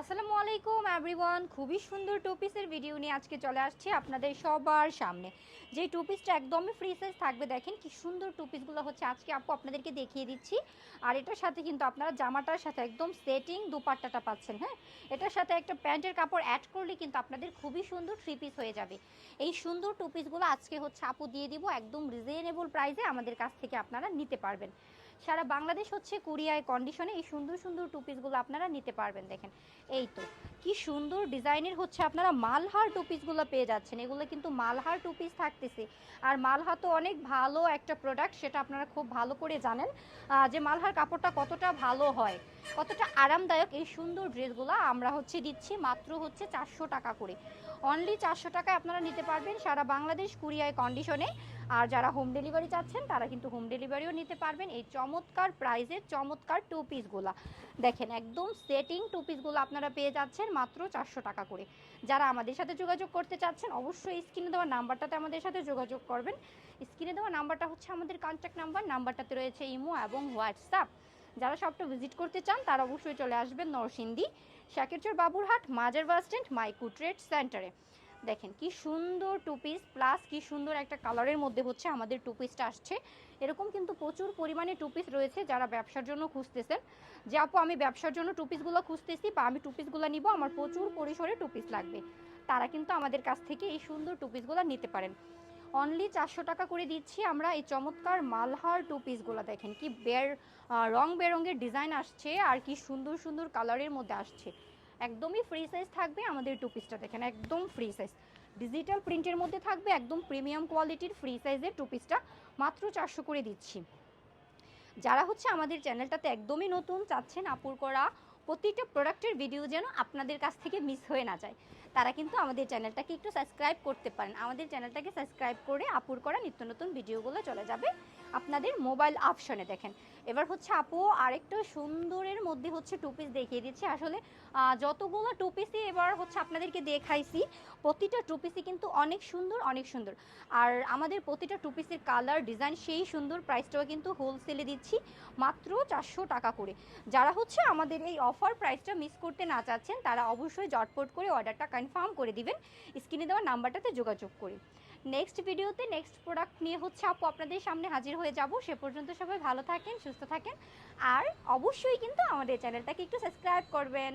আসসালামু আলাইকুম এভরিওয়ান খুবই সুন্দর টু পিসের ভিডিও নিয়ে আজকে চলে আসছি আপনাদের সবার সামনে। যে টু পিসটা একদমই ফ্রি সাইজ থাকবে, দেখেন কি সুন্দর টু পিসগুলো হচ্ছে। আজকে আপু আপনাদেরকে দেখিয়ে দিচ্ছি। আর এটার সাথে কিন্তু আপনারা জামাটার সাথে একদম সেটিং দুপাট্টাটা পাচ্ছেন হ্যাঁ? এটার সাথে একটা প্যান্টের কাপড় অ্যাড করলে কিন্তু আপনাদের খুবই সুন্দর থ্রি পিস হয়ে যাবে। এই সুন্দর টু পিসগুলো আজকে হচ্ছে আপু দিয়ে দিব একদম রিজনেবল প্রাইসে আমাদের কাছ থেকে আপনারা নিতে পারবেন। সারা বাংলাদেশ হচ্ছে কুরিয়ায় কন্ডিশনে এই সুন্দর সুন্দর টু পিসগুলো আপনারা নিতে পারবেন, দেখেন। এই তো, কি সুন্দর ডিজাইনের হচ্ছে আপনারা মালহার টু পিসগুলো পেয়ে যাচ্ছেন। এগুলো কিন্তু মালহার টু পিস থাকতেছে। আর মালহা তো অনেক ভালো একটা প্রোডাক্ট সেটা আপনারা খুব ভালো করে জানেন যে মালহার কাপড়টা কতটা ভালো হয়, কতটা আরামদায়ক, এই সুন্দর ড্রেসগুলো আমরা হচ্ছে দিচ্ছি মাত্র হচ্ছে চারশো টাকা করে। অনলি চারশো টাকায় আপনারা নিতে পারবেন সারা বাংলাদেশ কুরিয়ায় কন্ডিশনে আর যারা হোম ডেলিভারি চাচ্ছেন, তারা কিন্তু হোম ডেলিভারিও নিতে পারবেন। এই চমৎকার প্রাইজের চমৎকার টু পিসগুলা দেখেন, একদম সেটিং টু পিসগুলো আপনারা পেয়ে যাচ্ছেন মাত্র চারশো টাকা করে। যারা আমাদের সাথে যোগাযোগ করতে চাচ্ছেন, অবশ্যই স্ক্রিনে দেওয়া নাম্বারটাতে আমাদের সাথে যোগাযোগ করবেন। স্ক্রিনে দেওয়া নাম্বারটা হচ্ছে আমাদের কন্ট্যাক্ট নাম্বার নাম্বারটাতে রয়েছে ইমো এবং হোয়াটসঅ্যাপ। যারা সবটা ভিজিট করতে চান, তারা অবশ্যই চলে আসবেন নরসিংদী, শাকেরচর বাবুরহাট, মাজার বাস স্ট্যান্ড মাইকু ট্রেড সেন্টারে দেখেন, কি সুন্দর টু পিস প্লাস কি সুন্দর একটা কালারের মধ্যে হচ্ছে আমাদের টু পিসটা আসছে। এরকম কিন্তু প্রচুর পরিমাণে টু পিস রয়েছে যারা ব্যবসার জন্য খুঁজতেছেন। যে আপু, আমি ব্যবসার জন্য টু পিসগুলো খুঁজতেছি বা আমি টু পিসগুলো নিব, আমার প্রচুর পরিসরে টু পিস লাগবে। তারা কিন্তু আমাদের কাছ থেকে এই সুন্দর টু পিসগুলো নিতে পারেন। অনলি চারশো টাকা করে দিচ্ছি আমরা এই চমৎকার মালহার টু পিসগুলো দেখেন, কি বের রং বেরঙের ডিজাইন আসছে আর কি সুন্দর সুন্দর কালারের মধ্যে আসছে। একদমই ফ্রি সাইজ থাকবে আমাদের টু পিসটা দেখেন, একদম ফ্রি সাইজ ডিজিটাল প্রিন্টের মধ্যে থাকবে একদম প্রিমিয়াম কোয়ালিটির ফ্রি সাইজের টু পিসটা মাত্র চারশো করে দিচ্ছি। যারা হচ্ছে আমাদের চ্যানেলটাতে একদমই নতুন, চাচ্ছেন আপুর করা প্রতিটা প্রোডাক্টের ভিডিও যেন আপনাদের কাছ থেকে মিস হয়ে না যায়, তারা কিন্তু আমাদের চ্যানেলটাকে একটু সাবস্ক্রাইব করতে পারেন। আমাদের চ্যানেলটাকে সাবস্ক্রাইব করে আপুর করা নিত্য নতুন ভিডিওগুলো চলে যাবে আপনাদের মোবাইল অপশনে দেখেন। এবার হচ্ছে আপু, আরেকটা সুন্দরের মধ্যে হচ্ছে টু পিস দেখিয়ে দিচ্ছি। আসলে যতগুলো টু পিসই এবার হচ্ছে আপনাদেরকে দেখাইছি, প্রতিটা টু পিসই কিন্তু অনেক সুন্দর অনেক সুন্দর। আর আমাদের প্রতিটা টু পিসের কালার ডিজাইন সেই সুন্দর প্রাইসটাও কিন্তু হোলসেলে দিচ্ছি, মাত্র চারশো টাকা করে। যারা হচ্ছে আমাদের এই অফার প্রাইসটা মিস করতে না চাচ্ছেন, তারা অবশ্যই জটপট করে অর্ডারটা কনফার্ম করে দিবেন স্ক্রিনে দেওয়া নাম্বারটাতে যোগাযোগ করে। নেক্সট ভিডিওতে নেক্সট প্রোডাক্ট নিয়ে হচ্ছে আপু আপনাদের সামনে হাজির হয়ে যাব। সে পর্যন্ত সবাই ভালো থাকেন সুস্থ থাকেন। আর অবশ্যই কিন্তু আমাদের চ্যানেলটাকে একটু সাবস্ক্রাইব করবেন।